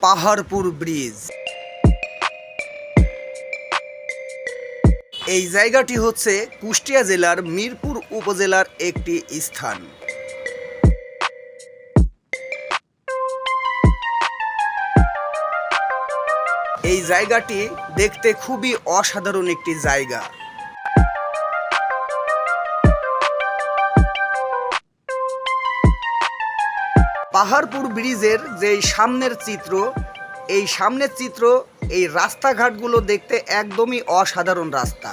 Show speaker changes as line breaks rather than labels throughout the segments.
Paharpur bridge. এই জায়গাটি হচ্ছে কুষ্টিয়া জেলার মিরপুর উপজেলার একটি স্থান। এই জায়গাটি দেখতে খুবই অসাধারণ একটি জায়গা। পাহাড়পুর ব্রিজের যে সামনের চিত্র, এই সামনের চিত্র, এই রাস্তাঘাটগুলো দেখতে একদমই অসাধারণ রাস্তা।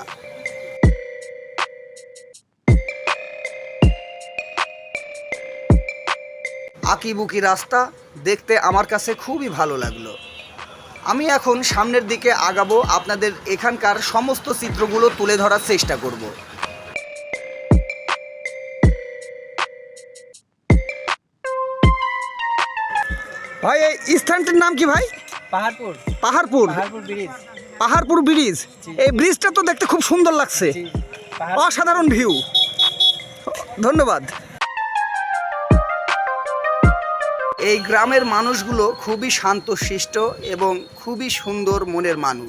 আঁকিবুকি রাস্তা দেখতে আমার কাছে খুবই ভালো লাগল। আমি এখন সামনের দিকে আগাবো, আপনাদের এখানকার সমস্ত চিত্রগুলো তুলে ধরার চেষ্টা করব। ভাই এই স্থানটির নাম কি ভাই?
পাহাড়পুর।
পাহাড়পুর।
পাহাড়পুর ব্রিজ।
পাহাড়পুর ব্রিজ। এই ব্রিজটা তো দেখতে খুব সুন্দর লাগছে। অসাধারণ ভিউ। ধন্যবাদ। এই গ্রামের মানুষগুলো খুবই শান্তশিষ্ট এবং খুবই সুন্দর মনের মানুষ।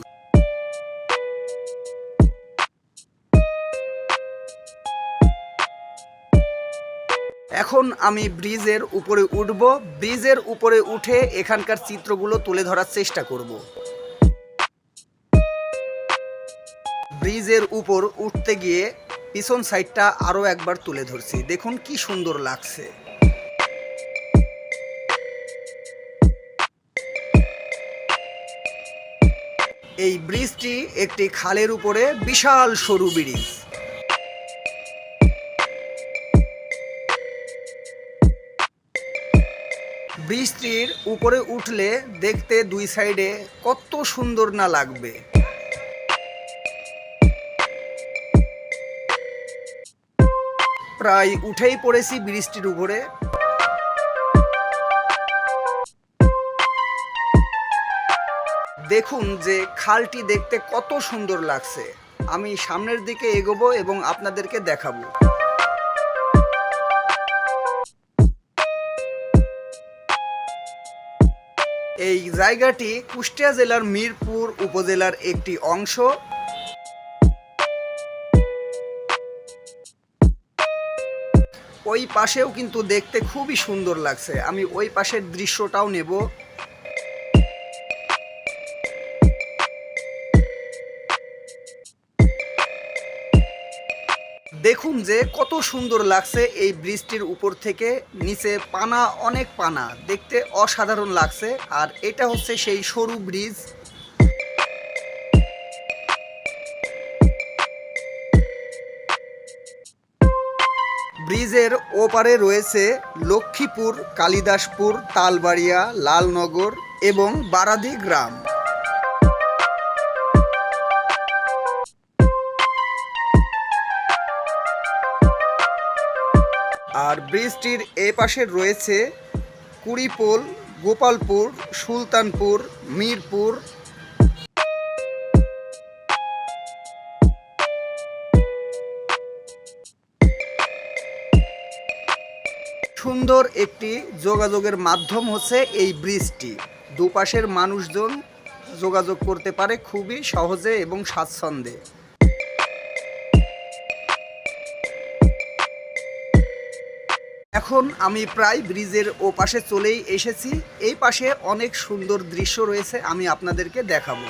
এখন আমি ব্রিজের উপরে উঠব। ব্রিজের উপরে উঠে এখানকার চিত্রগুলো তুলে ধরার চেষ্টা করব। ব্রিজের উপর উঠতে গিয়ে পিছন সাইডটা আরও একবার তুলে ধরছি। দেখুন কি সুন্দর লাগছে। এই ব্রিজটি একটি খালের উপরে বিশাল সরু ব্রিজ। ব্রিজটির উপরে উঠলে দেখতে দুই সাইডে কত সুন্দর না লাগবে। প্রায় উঠেই পড়েছি ব্রিজটির উপরে। দেখুন যে খালটি দেখতে কত সুন্দর লাগছে। আমি সামনের দিকে এগোবো এবং আপনাদেরকে দেখাবো। এই জায়গাটি কুষ্টিয়া জেলার মিরপুর উপজেলার একটি অংশ। ওই পাশেও কিন্তু দেখতে খুবই সুন্দর লাগছে। আমি ওই পাশের দৃশ্যটাও নেব। দেখুন যে কত সুন্দর লাগছে এই ব্রিজটির উপর থেকে নিচে পানা অনেক পানা, দেখতে অসাধারণ লাগছে। আর এটা হচ্ছে সেই সরু ব্রিজ। ব্রিজের ওপারে রয়েছে লক্ষ্মীপুর, কালিদাসপুর, তালবাড়িয়া, লালনগর এবং বারাদি গ্রাম। আর ব্রিজটির এ পাশে রয়েছে কুড়িপোল, গোপালপুর, সুলতানপুর, মিরপুর। সুন্দর একটি যোগাযোগের মাধ্যম হচ্ছে এই ব্রিজটি। দুপাশের মানুষজন যোগাযোগ করতে পারে খুবই সহজে এবং স্বাচ্ছন্দ্যে। এখন আমি প্রায় ব্রিজের ও পাশে চলেই এসেছি। এই পাশে অনেক সুন্দর দৃশ্য রয়েছে, আমি আপনাদেরকে দেখাবো।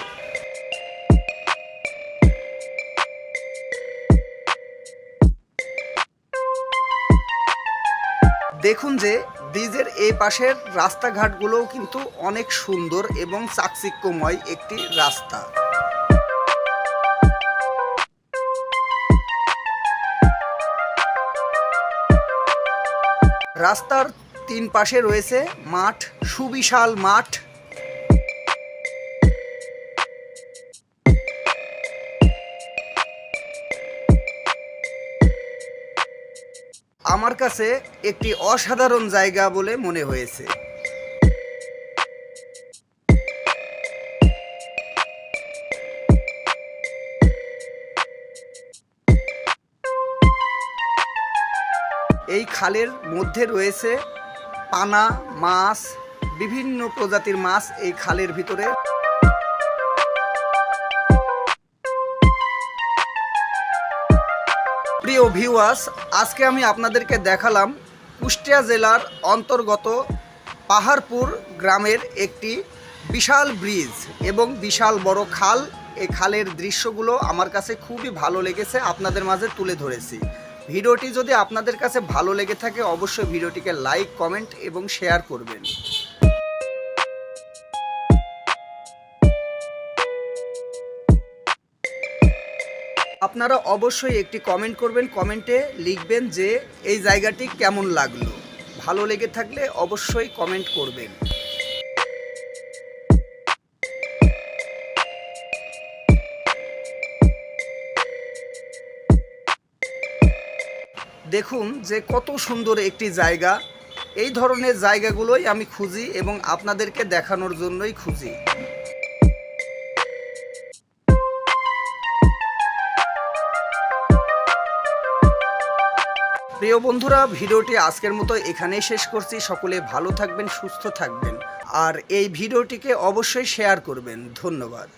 দেখুন যে, ব্রিজের এই পাশের রাস্তাঘাটগুলোও কিন্তু অনেক সুন্দর এবং চাকচিক্যময় একটি রাস্তা। রাস্তার তিন পাশে রয়েছে মাঠ, সুবিশাল মাঠ। আমার কাছে একটি অসাধারণ জায়গা বলে মনে হয়েছে। এই খালের মধ্যে রয়েছে পানা, মাছ, বিভিন্ন প্রজাতির মাছ এই খালের ভিতরে। প্রিয় ভিউয়ার্স আজকে আমি আপনাদেরকে দেখালাম কুষ্টিয়া জেলার অন্তর্গত পাহাড়পুর গ্রামের একটি বিশাল ব্রিজ এবং বিশাল বড় খাল। এই খালের দৃশ্যগুলো আমার কাছে খুবই ভালো লেগেছে, আপনাদের মাঝে তুলে ধরেছি। ভিডিওটি যদি আপনাদের কাছে ভালো লেগে থাকে, অবশ্যই ভিডিওটিকে লাইক, কমেন্ট এবং শেয়ার করবেন। আপনারা অবশ্যই একটি কমেন্ট করবেন, কমেন্টে লিখবেন যে, এই জায়গাটি কেমন লাগল? ভালো লেগে থাকলে অবশ্যই কমেন্ট করবেন। দেখুন যে কত সুন্দর একটি জায়গা। এই ধরনের জায়গাগুলোই আমি খুঁজি এবং আপনাদেরকে দেখানোর জন্যই খুঁজি। প্রিয় বন্ধুরা, ভিডিওটি আজকের মতো এখানেই শেষ করছি। সকলে ভালো থাকবেন, সুস্থ থাকবেন। আর এই ভিডিওটিকে অবশ্যই শেয়ার করবেন। ধন্যবাদ।